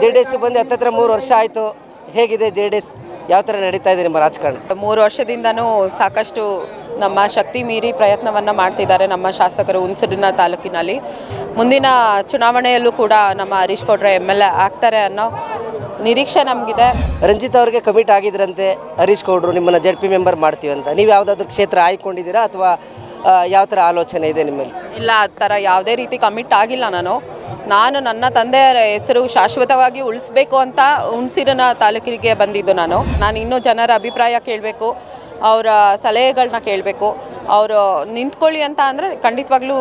J D S ಬಂದು ಹತ್ತತ್ರ ಮೂರು ವರ್ಷ ಆಯಿತು. ಹೇಗಿದೆ ಜೆ ಡಿ ಎಸ್ ಯಾವ ಥರ ನಡೀತಾ ಇದೆ ನಿಮ್ಮ ರಾಜಕಾರಣ? ಮೂರು ವರ್ಷದಿಂದನೂ ಸಾಕಷ್ಟು ನಮ್ಮ ಶಕ್ತಿ ಮೀರಿ ಪ್ರಯತ್ನವನ್ನು ಮಾಡ್ತಿದ್ದಾರೆ ನಮ್ಮ ಶಾಸಕರು ಹುಣಸೂರಿನ ತಾಲೂಕಿನಲ್ಲಿ. ಮುಂದಿನ ಚುನಾವಣೆಯಲ್ಲೂ ಕೂಡ ನಮ್ಮ ಹರೀಶ್ ಕೊಟ್ರೆ ಎಂ ಎಲ್ ಎ ಆಗ್ತಾರೆ ಅನ್ನೋ ನಿರೀಕ್ಷೆ ನಮಗಿದೆ. ರಂಜಿತ್ ಅವರಿಗೆ ಕಮಿಟ್ ಆಗಿದ್ರಂತೆ. ಹರೀಶ್ ಗೌಡ್ರು ನಿಮ್ಮನ್ನು ಜೆಡ್ ಪಿ ಮೆಂಬರ್ ಮಾಡ್ತೀವಿ ಅಂತ. ನೀವು ಯಾವುದಾದ್ರು ಕ್ಷೇತ್ರ ಆಯ್ಕೊಂಡಿದ್ದೀರಾ ಅಥವಾ ಯಾವ ಥರ ಆಲೋಚನೆ ಇದೆ ನಿಮ್ಮಲ್ಲಿ? ಇಲ್ಲ, ಆ ಥರ ಯಾವುದೇ ರೀತಿ ಕಮಿಟ್ ಆಗಿಲ್ಲ ನಾನು. ನಾನು ನನ್ನ ತಂದೆಯ ಹೆಸರು ಶಾಶ್ವತವಾಗಿ ಉಳಿಸ್ಬೇಕು ಅಂತ ಹುಣಸಿರನ ತಾಲೂಕಿಗೆ ಬಂದಿದ್ದು ನಾನು. ನಾನು ಇನ್ನೂ ಜನರ ಅಭಿಪ್ರಾಯ ಕೇಳಬೇಕು, ಅವರ ಸಲಹೆಗಳನ್ನ ಕೇಳಬೇಕು. ಅವರು ನಿಂತ್ಕೊಳ್ಳಿ ಅಂತ ಅಂದರೆ ಖಂಡಿತವಾಗ್ಲೂ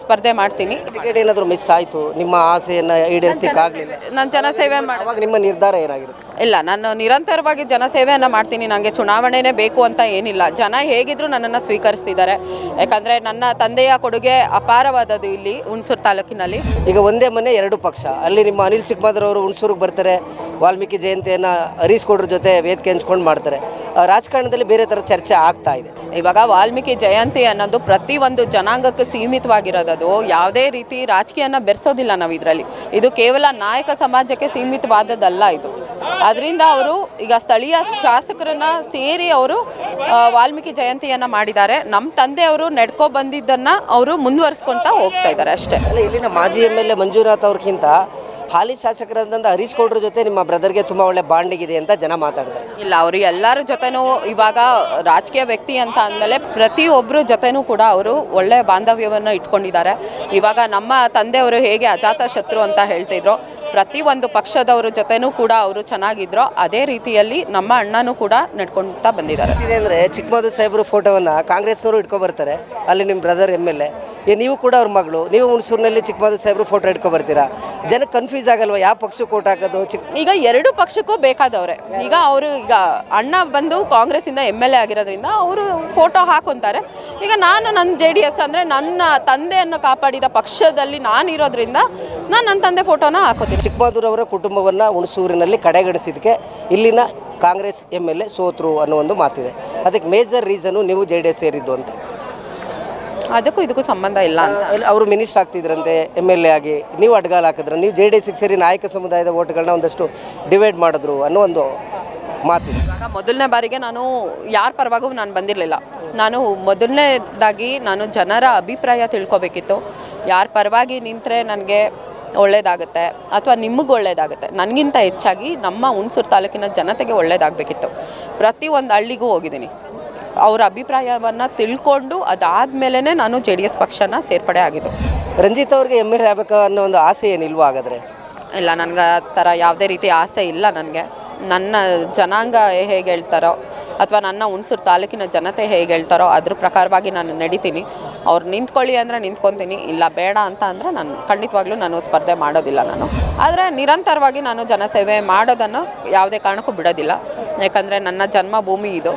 ಸ್ಪರ್ಧೆ ಮಾಡ್ತೀನಿ. ಟಿಕೆಟ್ ಏನಾದರೂ ಮಿಸ್ ಆಯಿತು ನಿಮ್ಮ ಆಸೆಯನ್ನು ಈಡೇರಿಸಲಿಕ್ಕಾಗಲಿಲ್ಲ ನಾನು ಜನಸೇವೆ ಮಾಡುವಾಗ ನಿಮ್ಮ ನಿರ್ಧಾರ ಏನಾಗಿರುತ್ತೆ? ಇಲ್ಲ ನಾನು ನಿರಂತರವಾಗಿ ಜನಸೇವೆಯನ್ನು ಮಾಡ್ತೀನಿ ನನಗೆ ಚುನಾವಣೆನೇ ಬೇಕು ಅಂತ ಏನಿಲ್ಲ. ಜನ ಹೇಗಿದ್ರು ನನ್ನನ್ನು ಸ್ವೀಕರಿಸ್ತಿದ್ದಾರೆ. ಯಾಕಂದರೆ ನನ್ನ ತಂದೆಯ ಕೊಡುಗೆ ಅಪಾರವಾದದ್ದು ಇಲ್ಲಿ ಹುಣಸೂರು ತಾಲೂಕಿನಲ್ಲಿ. ಈಗ ಒಂದೇ ಮನೆ ಎರಡು ಪಕ್ಷ. ಅಲ್ಲಿ ನಿಮ್ಮ ಅನಿಲ್ ಚಿಕ್ಕಮದರವರು ಹುಣಸೂರಿಗೆ ಬರ್ತಾರೆ ವಾಲ್ಮೀಕಿ ಜಯಂತಿಯನ್ನು ಹರೀಶ್ ಗೌಡ್ರ ಜೊತೆ ವೇದಿಕೆ ಹಂಚ್ಕೊಂಡು ಮಾಡ್ತಾರೆ. ರಾಜಕಾರಣದಲ್ಲಿ ಬೇರೆ ಥರ ಚರ್ಚೆ ಆಗ್ತಾ ಇದೆ. ಇವಾಗ ವಾಲ್ಮೀಕಿ ಜಯಂತಿ ಅನ್ನೋದು ಪ್ರತಿಯೊಂದು ಜನಾಂಗಕ್ಕೆ ಸೀಮಿತವಾಗಿರೋದದು ಯಾವುದೇ ರೀತಿ ರಾಜಕೀಯನ ಬೆರೆಸೋದಿಲ್ಲ ನಾವು ಇದರಲ್ಲಿ. ಇದು ಕೇವಲ ನಾಯಕ ಸಮಾಜಕ್ಕೆ ಸೀಮಿತವಾದದ್ದಲ್ಲ ಇದು. ಅದರಿಂದ ಅವರು ಈಗ ಸ್ಥಳೀಯ ಶಾಸಕರನ್ನ ಸೇರಿ ಅವರು ವಾಲ್ಮೀಕಿ ಜಯಂತಿಯನ್ನು ಮಾಡಿದ್ದಾರೆ. ನಮ್ಮ ತಂದೆಯವರು ನಡ್ಕೊ ಬಂದಿದ್ದನ್ನು ಅವರು ಮುಂದುವರಿಸ್ಕೊಳ್ತಾ ಹೋಗ್ತಾ ಇದ್ದಾರೆ ಅಷ್ಟೇ. ಇಲ್ಲಿನ ಮಾಜಿ ಎಂ ಎಲ್ ಎ ಮಂಜುನಾಥ್ ಅವ್ರಿಗಿಂತ ಹಾಲಿ ಶಾಸಕರಾದಂಥ ಹರೀಶ್ ಗೌಡ್ರ ಜೊತೆ ನಿಮ್ಮ ಬ್ರದರ್ಗೆ ತುಂಬ ಒಳ್ಳೆ ಇದೆ ಅಂತ ಜನ ಮಾತಾಡ್ತಾರೆ. ಇಲ್ಲ, ಅವರು ಎಲ್ಲರ ಜೊತೆನೂ ಇವಾಗ ರಾಜಕೀಯ ವ್ಯಕ್ತಿ ಅಂತ ಅಂದಮೇಲೆ ಪ್ರತಿಯೊಬ್ಬರ ಜೊತೆನೂ ಕೂಡ ಅವರು ಒಳ್ಳೆ ಬಾಂಧವ್ಯವನ್ನು ಇಟ್ಕೊಂಡಿದ್ದಾರೆ. ಇವಾಗ ನಮ್ಮ ತಂದೆಯವರು ಹೇಗೆ ಅಜಾತ ಶತ್ರು ಅಂತ ಹೇಳ್ತಿದ್ರು ಪ್ರತಿಯೊಂದು ಪಕ್ಷದವ್ರ ಜೊತೆನೂ ಕೂಡ ಅವರು ಚೆನ್ನಾಗಿದ್ರು. ಅದೇ ರೀತಿಯಲ್ಲಿ ನಮ್ಮ ಅಣ್ಣನೂ ಕೂಡ ನಡ್ಕೊಳ್ತಾ ಬಂದಿದ್ದಾರೆ. ಇದೆ ಅಂದರೆ ಚಿಕ್ಕಮದು ಸಾಹೇಬರು ಫೋಟೋವನ್ನು ಕಾಂಗ್ರೆಸ್ನವರು ಇಟ್ಕೊ ಬರ್ತಾರೆ ಅಲ್ಲಿ ನಿಮ್ಮ ಬ್ರದರ್ ಎಂ ಎಲ್ ಎ ನೀವು ಕೂಡ ಅವ್ರ ಮಗಳು. ನೀವು ಹುಣಸೂರಿನಲ್ಲಿ ಚಿಕ್ಕಮದು ಸಾಹೇಬರು ಫೋಟೋ ಇಟ್ಕೊ ಬರ್ತೀರಾ ಜನಕ್ಕೆ ಕನ್ಫ್ಯೂಸ್ ಆಗಲ್ವಾ? ಯಾವ ಪಕ್ಷಕ್ಕೆ ಓಟ್ ಹಾಕೋದು? ಚಿಕ್ಕ ಈಗ ಎರಡು ಪಕ್ಷಕ್ಕೂ ಬೇಕಾದವ್ರೆ. ಈಗ ಅವರು ಈಗ ಅಣ್ಣ ಬಂದು ಕಾಂಗ್ರೆಸ್ಸಿಂದ ಎಂ ಎಲ್ ಎ ಆಗಿರೋದ್ರಿಂದ ಅವರು ಫೋಟೋ ಹಾಕೊಂತಾರೆ. ಈಗ ನಾನು ನನ್ನ ಜೆ ಡಿ ಎಸ್ ಅಂದರೆ ನನ್ನ ತಂದೆಯನ್ನು ಕಾಪಾಡಿದ ಪಕ್ಷದಲ್ಲಿ ನಾನಿರೋದ್ರಿಂದ ನಾನು ನನ್ನ ತಂದೆ ಫೋಟೋನ ಹಾಕೋತೀನಿ. ಅವರ ಕುಟುಂಬವನ್ನು ಹುಣಸೂರಿನಲ್ಲಿ ಕಡೆಗಣಿಸಿದ್ದಕ್ಕೆ ಇಲ್ಲಿನ ಕಾಂಗ್ರೆಸ್ ಎಂ ಎಲ್ ಎ ಸೋತ್ರು ಅನ್ನೋ ಒಂದು ಮಾತಿದೆ. ಅದಕ್ಕೆ ಮೇಜರ್ ರೀಸನು ನೀವು ಜೆ ಡಿ ಎಸ್ ಸೇರಿದ್ದು ಅಂತ. ಅದಕ್ಕೂ ಇದಕ್ಕೂ ಸಂಬಂಧ ಇಲ್ಲ ಅಂತ. ಅವರು ಮಿನಿಸ್ಟರ್ ಆಗ್ತಿದ್ರಂತೆ ಎಂ ಎಲ್ ಎ ಆಗಿ. ನೀವು ಅಡ್ಗಾಲ ಹಾಕಿದ್ರೆ ನೀವು ಜೆ ಡಿ ಎಸ್ಗೆ ಸೇರಿ ನಾಯಕ ಸಮುದಾಯದ ಓಟ್ಗಳನ್ನ ಒಂದಷ್ಟು ಡಿವೈಡ್ ಮಾಡಿದ್ರು ಅನ್ನೋ ಒಂದು ಮಾತಿದೆ. ಇವಾಗ ಮೊದಲನೇ ಬಾರಿಗೆ ನಾನು ಯಾರ ಪರವಾಗೂ ನಾನು ಬಂದಿರಲಿಲ್ಲ. ನಾನು ಮೊದಲನೇದಾಗಿ ನಾನು ಜನರ ಅಭಿಪ್ರಾಯ ತಿಳ್ಕೊಬೇಕಿತ್ತು. ಯಾರ ಪರವಾಗಿ ನಿಂತರೆ ನನಗೆ ಒಳ್ಳೇದಾಗುತ್ತೆ ಅಥವಾ ನಿಮಗೆ ಒಳ್ಳೇದಾಗುತ್ತೆ. ನನಗಿಂತ ಹೆಚ್ಚಾಗಿ ನಮ್ಮ ಹುಣಸೂರು ತಾಲೂಕಿನ ಜನತೆಗೆ ಒಳ್ಳೇದಾಗಬೇಕಿತ್ತು. ಒಂದು ಹಳ್ಳಿಗೂ ಹೋಗಿದ್ದೀನಿ. ಅವರ ಅಭಿಪ್ರಾಯವನ್ನು ತಿಳ್ಕೊಂಡು ಅದಾದಮೇಲೆ ನಾನು ಜೆ ಡಿ ಎಸ್ ಪಕ್ಷನ ಸೇರ್ಪಡೆ ಆಗಿದ್ದು. ರಂಜಿತ್ ಅವ್ರಿಗೆ ಎಂ ಎಲ್ ಎ ಆಗಬೇಕು ಅನ್ನೋ ಒಂದು ಆಸೆ ಏನಿಲ್ವಾ ಹಾಗಾದರೆ? ಇಲ್ಲ ನನಗೆ ಆ ಥರ ಯಾವುದೇ ರೀತಿ ಆಸೆ ಇಲ್ಲ ನನಗೆ. ನನ್ನ ಜನಾಂಗ ಹೇಗೆ ಹೇಳ್ತಾರೋ ಅಥವಾ ನನ್ನ ಹುಣಸೂರು ತಾಲೂಕಿನ ಜನತೆ ಹೇಗೆ ಹೇಳ್ತಾರೋ ಅದ್ರ ಪ್ರಕಾರವಾಗಿ ನಾನು ನಡಿತೀನಿ. ಅವ್ರು ನಿಂತ್ಕೊಳ್ಳಿ ಅಂದರೆ ನಿಂತ್ಕೊತೀನಿ, ಇಲ್ಲ ಬೇಡ ಅಂತ ಅಂದರೆ ನಾನು ಖಂಡಿತವಾಗ್ಲೂ ನಾನು ಸ್ಪರ್ಧೆ ಮಾಡೋದಿಲ್ಲ ನಾನು. ಆದರೆ ನಿರಂತರವಾಗಿ ನಾನು ಜನಸೇವೆ ಮಾಡೋದನ್ನು ಯಾವುದೇ ಕಾರಣಕ್ಕೂ ಬಿಡೋದಿಲ್ಲ. ಯಾಕಂದರೆ ನನ್ನ ಜನ್ಮಭೂಮಿ ಇದು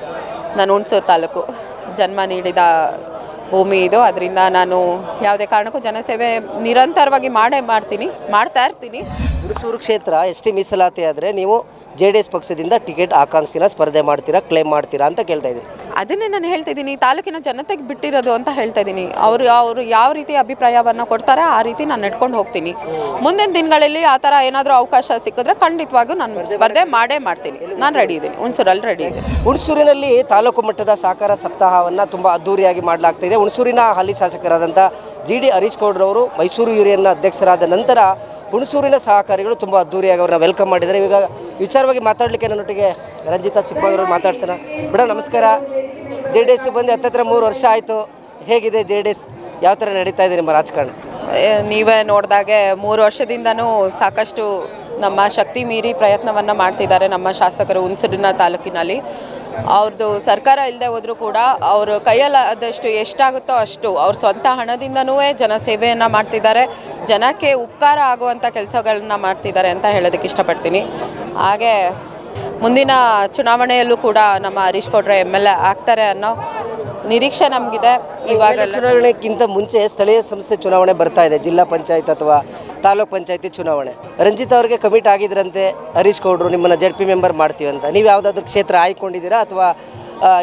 ನಾನು ಹುಣಸೂರು ತಾಲೂಕು. ಜನ್ಮ ನೀಡಿದ ಭೂಮಿ ಇದು ಅದರಿಂದ ನಾನು ಯಾವುದೇ ಕಾರಣಕ್ಕೂ ಜನಸೇವೆ ನಿರಂತರವಾಗಿ ಮಾಡೇ ಮಾಡ್ತೀನಿ ಮಾಡ್ತಾ ಇರ್ತೀನಿ. ಹುಣಸೂರು ಕ್ಷೇತ್ರ ಎಸ್ ಟಿ ಮೀಸಲಾತಿ ಆದರೆ ನೀವು ಜೆ ಡಿ ಎಸ್ ಪಕ್ಷದಿಂದ ಟಿಕೆಟ್ ಆಕಾಂಕ್ಷಿನ ಸ್ಪರ್ಧೆ ಮಾಡ್ತೀರಾ ಕ್ಲೇಮ್ ಮಾಡ್ತೀರಾ ಅಂತ ಕೇಳ್ತಾ ಇದ್ದೀನಿ. ಅದನ್ನೇ ನಾನು ಹೇಳ್ತಿದ್ದೀನಿ ತಾಲೂಕಿನ ಜನತೆಗೆ ಬಿಟ್ಟಿರೋದು ಅಂತ ಹೇಳ್ತಾ ಇದ್ದೀನಿ. ಅವರು ಅವರು ಯಾವ ರೀತಿ ಅಭಿಪ್ರಾಯವನ್ನು ಕೊಡ್ತಾರೆ ಆ ರೀತಿ ನಾನು ನಡ್ಕೊಂಡು ಹೋಗ್ತೀನಿ. ಮುಂದಿನ ದಿನಗಳಲ್ಲಿ ಆ ಥರ ಏನಾದರೂ ಅವಕಾಶ ಸಿಕ್ಕಿದ್ರೆ ಖಂಡಿತವಾಗೂ ನಾನು ಸ್ಪರ್ಧೆ ಮಾಡೇ ಮಾಡ್ತೀನಿ. ನಾನು ರೆಡಿ ಇದ್ದೀನಿ ಹುಣಸೂರಲ್ಲಿ ರೆಡಿ ಇದ್ದೀನಿ. ಹುಣಸೂರಿನಲ್ಲಿ ತಾಲೂಕು ಮಟ್ಟದ ಸಹಕಾರ ಸಪ್ತಾಹವನ್ನು ತುಂಬ ಅದ್ದೂರಿಯಾಗಿ ಮಾಡಲಾಗ್ತಿದೆ. ಹುಣಸೂರಿನ ಹಾಲಿ ಶಾಸಕರಾದಂಥ ಜಿ ಡಿ ಹರೀಶ್ ಗೌಡ್ರವರು ಮೈಸೂರು ಯೂರಿಯನ್ನ ಅಧ್ಯಕ್ಷರಾದ ನಂತರ ಹುಣಸೂರಿನ ಸಹಕಾರಿಗಳು ತುಂಬ ಅದ್ದೂರಿಯಾಗಿ ಅವ್ರನ್ನ ವೆಲ್ಕಮ್ ಮಾಡಿದ್ದಾರೆ. ಈಗ ವಿಚಾರವಾಗಿ ಮಾತಾಡಲಿಕ್ಕೆ ನನ್ನೊಟ್ಟಿಗೆ ರಂಜಿತಾ ಚಿಕ್ಕಮಗಳೂರು ಮಾತಾಡ್ಸೋಣ. ಮೇಡಮ್, ನಮಸ್ಕಾರ. ಜೆ ಡಿ ಎಸ್ ಬಂದು ಹತ್ತತ್ರ ಮೂರು ವರ್ಷ ಆಯಿತು. ಹೇಗಿದೆ ಜೆ ಡಿ ಎಸ್? ಯಾವ ಥರ ನಡೀತಾ ಇದೆ ನಿಮ್ಮ ರಾಜಕಾರಣ? ನೀವೇ ನೋಡಿದಾಗೆ ಮೂರು ವರ್ಷದಿಂದನೂ ಸಾಕಷ್ಟು ನಮ್ಮ ಶಕ್ತಿ ಮೀರಿ ಪ್ರಯತ್ನವನ್ನು ಮಾಡ್ತಿದ್ದಾರೆ ನಮ್ಮ ಶಾಸಕರು ಹುಣಸೂರಿನ ತಾಲೂಕಿನಲ್ಲಿ. ಅವ್ರದ್ದು ಸರ್ಕಾರ ಇಲ್ಲದೆ ಹೋದರೂ ಕೂಡ ಅವರು ಕೈಯಲ್ಲಾದಷ್ಟು ಎಷ್ಟಾಗುತ್ತೋ ಅಷ್ಟು ಅವ್ರ ಸ್ವಂತ ಹಣದಿಂದನೂ ಜನಸೇವೆಯನ್ನು ಮಾಡ್ತಿದ್ದಾರೆ. ಜನಕ್ಕೆ ಉಪಕಾರ ಆಗುವಂಥ ಕೆಲಸಗಳನ್ನ ಮಾಡ್ತಿದ್ದಾರೆ ಅಂತ ಹೇಳೋದಕ್ಕೆ ಇಷ್ಟಪಡ್ತೀನಿ. ಹಾಗೆ ಮುಂದಿನ ಚುನಾವಣೆಯಲ್ಲೂ ಕೂಡ ನಮ್ಮ ಹರೀಶ್ ಕೊಟ್ರೆ ಎಂ ಎಲ್ ಎ ಆಗ್ತಾರೆ ಅನ್ನೋ ನಿರೀಕ್ಷೆ ನಮಗಿದೆ ಇವಾಗ ಚುನಾವಣೆಗಿಂತ ಮುಂಚೆ ಸ್ಥಳೀಯ ಸಂಸ್ಥೆ ಚುನಾವಣೆ ಬರ್ತಾ ಇದೆ. ಜಿಲ್ಲಾ ಪಂಚಾಯತ್ ಅಥವಾ ತಾಲೂಕ್ ಪಂಚಾಯತಿ ಚುನಾವಣೆ. ರಂಜಿತ್ ಅವ್ರಿಗೆ ಕಮಿಟ್ ಆಗಿದ್ರಂತೆ ಹರೀಶ್ ಗೌಡ್ರು ನಿಮ್ಮನ್ನು ಜೆಡ್ ಪಿ ಮೆಂಬರ್ ಮಾಡ್ತೀವಿ ಅಂತ. ನೀವು ಯಾವುದಾದ್ರೂ ಕ್ಷೇತ್ರ ಆಯ್ಕೊಂಡಿದ್ದೀರಾ ಅಥವಾ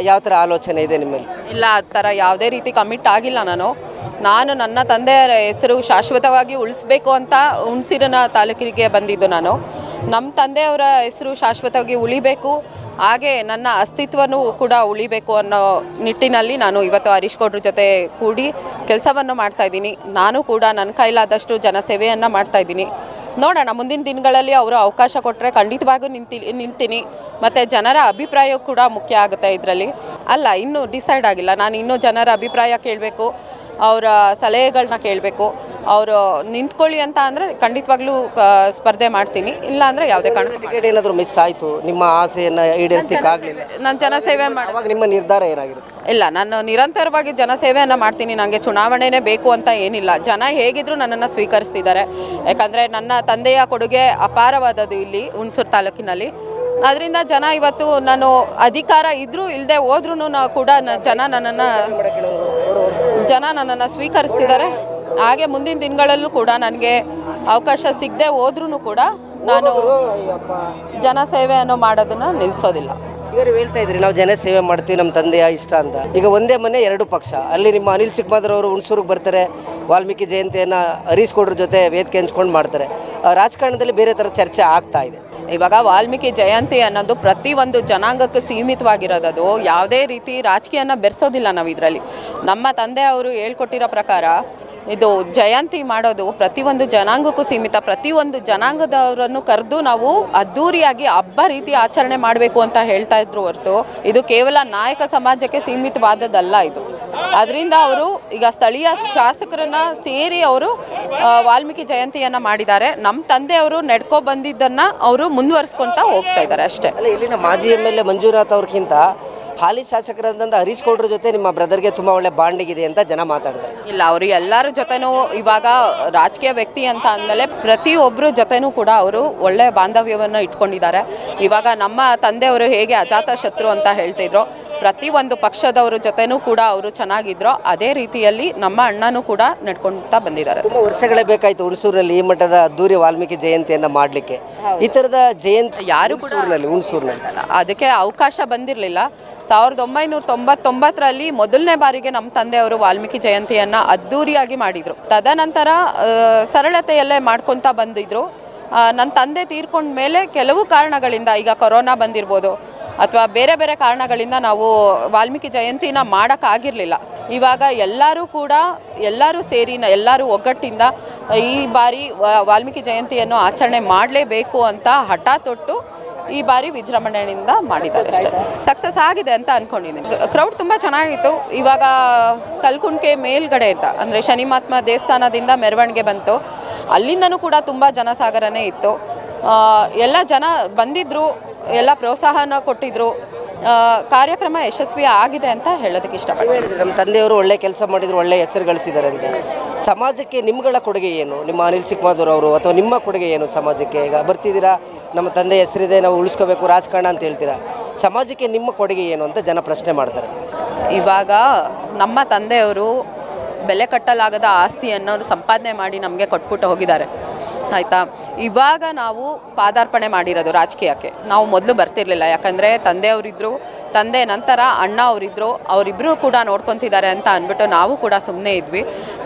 ಯಾವ ಥರ ಆಲೋಚನೆ ಇದೆ ನಿಮ್ಮಲ್ಲಿ? ಇಲ್ಲ ಆ ಥರ ಯಾವುದೇ ರೀತಿ ಕಮಿಟ್ ಆಗಿಲ್ಲ ನಾನು. ನಾನು ನನ್ನ ತಂದೆಯ ಹೆಸರು ಶಾಶ್ವತವಾಗಿ ಉಳಿಸ್ಬೇಕು ಅಂತ ಹುಣಸಿರನ ತಾಲೂಕಿಗೆ ಬಂದಿದ್ದು ನಾನು. ನಮ್ಮ ತಂದೆಯವರ ಹೆಸರು ಶಾಶ್ವತವಾಗಿ ಉಳಿಬೇಕು, ಹಾಗೆ ನನ್ನ ಅಸ್ತಿತ್ವನೂ ಕೂಡ ಉಳಿಬೇಕು ಅನ್ನೋ ನಿಟ್ಟಿನಲ್ಲಿ ನಾನು ಇವತ್ತು ಹರೀಶ್ ಗೌಡ್ರ ಜೊತೆ ಕೂಡಿ ಕೆಲಸವನ್ನು ಮಾಡ್ತಾ ಇದ್ದೀನಿ. ನಾನು ಕೂಡ ನನ್ನ ಕೈಲಾದಷ್ಟು ಜನಸೇವೆಯನ್ನು ಮಾಡ್ತಾ ಇದ್ದೀನಿ. ನೋಡೋಣ, ಮುಂದಿನ ದಿನಗಳಲ್ಲಿ ಅವರು ಅವಕಾಶ ಕೊಟ್ಟರೆ ಖಂಡಿತವಾಗೂ ನಿಂತಿ, ನಿಲ್ತೀನಿ. ಮತ್ತು ಜನರ ಅಭಿಪ್ರಾಯ ಕೂಡ ಮುಖ್ಯ ಆಗುತ್ತೆ ಇದರಲ್ಲಿ. ಅಲ್ಲ, ಇನ್ನೂ ಡಿಸೈಡ್ ಆಗಿಲ್ಲ. ನಾನು ಇನ್ನೂ ಜನರ ಅಭಿಪ್ರಾಯ ಕೇಳಬೇಕು. ಅವರ ಸಲಹೆಗಳನ್ನ ಕೇಳಬೇಕು. ಅವರು ನಿಂತ್ಕೊಳ್ಳಿ ಅಂತ ಅಂದರೆ ಖಂಡಿತವಾಗ್ಲೂ ಸ್ಪರ್ಧೆ ಮಾಡ್ತೀನಿ. ಇಲ್ಲ ಅಂದರೆ ಯಾವುದೇ ಕಾರಣ ಟಿಕೆಟ್ ಏನಾದರೂ ಮಿಸ್ ಆಯಿತು ನಿಮ್ಮ ಆಸೆಯನ್ನು ಈಡೇರಿಸಲಿಕ್ಕಾಗಲಿಲ್ಲ ನಾನು ಜನಸೇವೆ ಮಾಡುವಾಗ ನಿಮ್ಮ ನಿರ್ಧಾರ ಏನಾಗಿರುತ್ತೆ? ಇಲ್ಲ ನಾನು ನಿರಂತರವಾಗಿ ಜನಸೇವೆಯನ್ನು ಮಾಡ್ತೀನಿ. ನನಗೆ ಚುನಾವಣೆನೇ ಬೇಕು ಅಂತ ಏನಿಲ್ಲ. ಜನ ಹೇಗಿದ್ರು ನನ್ನನ್ನು ಸ್ವೀಕರಿಸ್ತಿದ್ದಾರೆ. ಯಾಕಂದರೆ ನನ್ನ ತಂದೆಯ ಕೊಡುಗೆ ಅಪಾರವಾದದ್ದು ಇಲ್ಲಿ ಹುಣಸೂರು ತಾಲೂಕಿನಲ್ಲಿ. ಅದರಿಂದ ಜನ ಇವತ್ತು ನಾನು ಅಧಿಕಾರ ಇದ್ರೂ ಇಲ್ಲದೆ ಹೋದ್ರೂ ಕೂಡ ಜನ ನನ್ನನ್ನು ಜನ ನನ್ನನ್ನು ಸ್ವೀಕರಿಸ್ತಿದ್ದಾರೆ. ಹಾಗೆ ಮುಂದಿನ ದಿನಗಳಲ್ಲೂ ಕೂಡ ನನಗೆ ಅವಕಾಶ ಸಿಗದೆ ಹೋದ್ರೂ ಕೂಡ ನಾನು ಜನಸೇವೆಯನ್ನು ಮಾಡೋದನ್ನು ನಿಲ್ಲಿಸೋದಿಲ್ಲ ಇವರು ಹೇಳ್ತಾ ಇದ್ರಿ, ನಾವು ಜನ ಸೇವೆ ಮಾಡ್ತೀವಿ, ನಮ್ಮ ತಂದೆಯ ಇಷ್ಟ ಅಂತ. ಈಗ ಒಂದೇ ಮನೆ ಎರಡು ಪಕ್ಷ. ಅಲ್ಲಿ ನಿಮ್ಮ ಅನಿಲ್ ಚಿಕ್ಕಮಾದರ್ ಅವರು ಹುಣಸೂರಿಗೆ ಬರ್ತಾರೆ, ವಾಲ್ಮೀಕಿ ಜಯಂತಿಯನ್ನು ಹರೀಶ್ ಜೊತೆ ವೇದಿಕೆ ಹಂಚ್ಕೊಂಡು ಮಾಡ್ತಾರೆ. ರಾಜಕಾರಣದಲ್ಲಿ ಬೇರೆ ಥರ ಚರ್ಚೆ ಆಗ್ತಾ ಇದೆ. ಇವಾಗ ವಾಲ್ಮೀಕಿ ಜಯಂತಿ ಅನ್ನೋದು ಪ್ರತಿಯೊಂದು ಜನಾಂಗಕ್ಕೆ ಸೀಮಿತವಾಗಿರೋದದು ಯಾವುದೇ ರೀತಿ ರಾಜಕೀಯನ ಬೆರೆಸೋದಿಲ್ಲ ನಾವು ಇದರಲ್ಲಿ ನಮ್ಮ ತಂದೆ ಅವರು ಹೇಳ್ಕೊಟ್ಟಿರೋ ಪ್ರಕಾರ ಇದು ಜಯಂತಿ ಮಾಡೋದು ಪ್ರತಿಯೊಂದು ಜನಾಂಗಕ್ಕೂ ಸೀಮಿತ. ಪ್ರತಿಯೊಂದು ಜನಾಂಗದವರನ್ನು ಕರೆದು ನಾವು ಅದ್ದೂರಿಯಾಗಿ ಹಬ್ಬ ರೀತಿ ಆಚರಣೆ ಮಾಡಬೇಕು ಅಂತ ಹೇಳ್ತಾ ಇದ್ರು ಹೊರತು ಇದು ಕೇವಲ ನಾಯಕ ಸಮಾಜಕ್ಕೆ ಸೀಮಿತವಾದದ್ದಲ್ಲ ಇದು. ಅದರಿಂದ ಅವರು ಈಗ ಸ್ಥಳೀಯ ಶಾಸಕರನ್ನ ಸೇರಿ ಅವರು ವಾಲ್ಮೀಕಿ ಜಯಂತಿಯನ್ನು ಮಾಡಿದ್ದಾರೆ. ನಮ್ಮ ತಂದೆಯವರು ನಡ್ಕೊ ಬಂದಿದ್ದನ್ನು ಅವರು ಮುಂದುವರಿಸ್ಕೊಳ್ತಾ ಹೋಗ್ತಾ ಇದ್ದಾರೆ ಅಷ್ಟೇ. ಇಲ್ಲಿನ ಮಾಜಿ ಎಂ ಎಲ್ ಎ ಮಂಜುನಾಥ್ ಅವ್ರಿಗಿಂತ ಹಾಲಿ ಶಾಸಕರಾದಂಥ ಹರೀಶ್ ಗೌಡ್ರ ಜೊತೆ ನಿಮ್ಮ ಬ್ರದರ್ಗೆ ತುಂಬ ಒಳ್ಳೆ ಬಾಂಡಿಂಗ್ ಇದೆ ಅಂತ ಜನ ಮಾತಾಡ್ತಾರೆ. ಇಲ್ಲ, ಅವರು ಎಲ್ಲರ ಜೊತೆನೂ ಇವಾಗ ರಾಜಕೀಯ ವ್ಯಕ್ತಿ ಅಂತ ಅಂದಮೇಲೆ ಪ್ರತಿಯೊಬ್ಬರ ಜೊತೆನೂ ಕೂಡ ಅವರು ಒಳ್ಳೆಯ ಬಾಂಧವ್ಯವನ್ನು ಇಟ್ಕೊಂಡಿದ್ದಾರೆ. ಇವಾಗ ನಮ್ಮ ತಂದೆಯವರು ಹೇಗೆ ಅಜಾತ ಶತ್ರು ಅಂತ ಹೇಳ್ತಿದ್ರು. ಪ್ರತಿಯೊಂದು ಪಕ್ಷದವರ ಜೊತೆನೂ ಕೂಡ ಅವರು ಚೆನ್ನಾಗಿದ್ರು. ಅದೇ ರೀತಿಯಲ್ಲಿ ನಮ್ಮ ಅಣ್ಣನೂ ಕೂಡ ನಡ್ಕೊಳ್ತಾ ಬಂದಿದ್ದಾರೆ. ತುಂಬ ವರ್ಷಗಳೇ ಬೇಕಾಯಿತು ಹುಣಸೂರಲ್ಲಿ ಈ ಮಠದ ಅದ್ದೂರಿ ವಾಲ್ಮೀಕಿ ಜಯಂತಿಯನ್ನು ಮಾಡಲಿಕ್ಕೆ. ಈ ಥರದ ಜಯಂತಿ ಯಾರು ಕೂಡ ಹುಣಸೂರಿನಲ್ಲಿ ಅದಕ್ಕೆ ಅವಕಾಶ ಬಂದಿರಲಿಲ್ಲ. ಸಾವಿರದ ಒಂಬೈನೂರ ತೊಂಬತ್ತೊಂಬತ್ತರಲ್ಲಿ ಮೊದಲನೇ ಬಾರಿಗೆ ನಮ್ಮ ತಂದೆಯವರು ವಾಲ್ಮೀಕಿ ಜಯಂತಿಯನ್ನು ಅದ್ದೂರಿಯಾಗಿ ಮಾಡಿದರು. ತದನಂತರ ಸರಳತೆಯಲ್ಲೇ ಮಾಡ್ಕೊತಾ ಬಂದಿದ್ರು. ನನ್ನ ತಂದೆ ತೀರ್ಕೊಂಡ ಮೇಲೆ ಕೆಲವು ಕಾರಣಗಳಿಂದ ಈಗ ಕೊರೋನಾ ಬಂದಿರ್ಬೋದು. ಅಥವಾ ಬೇರೆ ಬೇರೆ ಕಾರಣಗಳಿಂದ ನಾವು ವಾಲ್ಮೀಕಿ ಜಯಂತಿನ ಮಾಡೋಕ್ಕಾಗಿರಲಿಲ್ಲ. ಇವಾಗ ಎಲ್ಲರೂ ಕೂಡ ಎಲ್ಲರೂ ಸೇರಿ ಎಲ್ಲರೂ ಒಗ್ಗಟ್ಟಿಂದ ಈ ಬಾರಿ ವಾಲ್ಮೀಕಿ ಜಯಂತಿಯನ್ನು ಆಚರಣೆ ಮಾಡಲೇಬೇಕು ಅಂತ ಹಠ ತೊಟ್ಟು ಈ ಬಾರಿ ವಿಜೃಂಭಣೆಯಿಂದ ಮಾಡಿದ್ದಾರೆ ಅಷ್ಟೇ. ಸಕ್ಸಸ್ ಆಗಿದೆ ಅಂತ ಅನ್ಕೊಂಡಿದ್ದೀನಿ. ಕ್ರೌಡ್ ತುಂಬ ಚೆನ್ನಾಗಿತ್ತು. ಇವಾಗ ಕಲ್ಕುಂಡ್ಕೆ ಮೇಲ್ಗಡೆ ಅಂತ ಅಂದರೆ ಶನಿಮಾತ್ಮ ದೇವಸ್ಥಾನದಿಂದ ಮೆರವಣಿಗೆ ಬಂತು. ಅಲ್ಲಿಂದನೂ ಕೂಡ ತುಂಬ ಜನಸಾಗರನೇ ಇತ್ತು. ಎಲ್ಲ ಜನ ಬಂದಿದ್ದರು ಎಲ್ಲ ಪ್ರೋತ್ಸಾಹನ ಕೊಟ್ಟಿದ್ರು. ಕಾರ್ಯಕ್ರಮ ಯಶಸ್ವಿ ಆಗಿದೆ ಅಂತ ಹೇಳೋದಕ್ಕೆ ಇಷ್ಟಪಡ್ತೀನಿ. ನಮ್ಮ ತಂದೆಯವರು ಒಳ್ಳೆ ಕೆಲಸ ಮಾಡಿದ್ರು ಒಳ್ಳೆ ಹೆಸರು ಗಳಿಸಿದ್ದಾರೆ ಅಂತ. ಸಮಾಜಕ್ಕೆ ನಿಮ್ಗಳ ಕೊಡುಗೆ ಏನು? ನಿಮ್ಮ ಅನಿಲ್ ಚಿಕ್ಕಮಾದೂರ್ ಅವರು ಅಥವಾ ನಿಮ್ಮ ಕೊಡುಗೆ ಏನು ಸಮಾಜಕ್ಕೆ? ಈಗ ಬರ್ತಿದ್ದೀರಾ? ನಮ್ಮ ತಂದೆ ಹೆಸರಿದೆ ನಾವು ಉಳಿಸ್ಕೋಬೇಕು ರಾಜಕಾರಣ ಅಂತ ಹೇಳ್ತೀರಾ? ಸಮಾಜಕ್ಕೆ ನಿಮ್ಮ ಕೊಡುಗೆ ಏನು ಅಂತ ಜನ ಪ್ರಶ್ನೆ ಮಾಡ್ತಾರೆ. ಇವಾಗ ನಮ್ಮ ತಂದೆಯವರು ಬೆಲೆ ಕಟ್ಟಲಾಗದ ಆಸ್ತಿಯನ್ನು ಸಂಪಾದನೆ ಮಾಡಿ ನಮಗೆ ಕೊಟ್ಬಿಟ್ಟು ಹೋಗಿದ್ದಾರೆ. ಆಯಿತಾ ಇವಾಗ ನಾವು ಪಾದಾರ್ಪಣೆ ಮಾಡಿರೋದು ರಾಜಕೀಯಕ್ಕೆ. ನಾವು ಮೊದಲು ಬರ್ತಿರಲಿಲ್ಲ. ಯಾಕಂದರೆ ತಂದೆಯವರಿದ್ದರು ತಂದೆ ನಂತರ ಅಣ್ಣ ಅವರಿದ್ದರು ಅವರಿಬ್ಬರು ಕೂಡ ನೋಡ್ಕೊತಿದ್ದಾರೆ ಅಂತ ಅಂದ್ಬಿಟ್ಟು ನಾವು ಕೂಡ ಸುಮ್ಮನೆ ಇದ್ವಿ.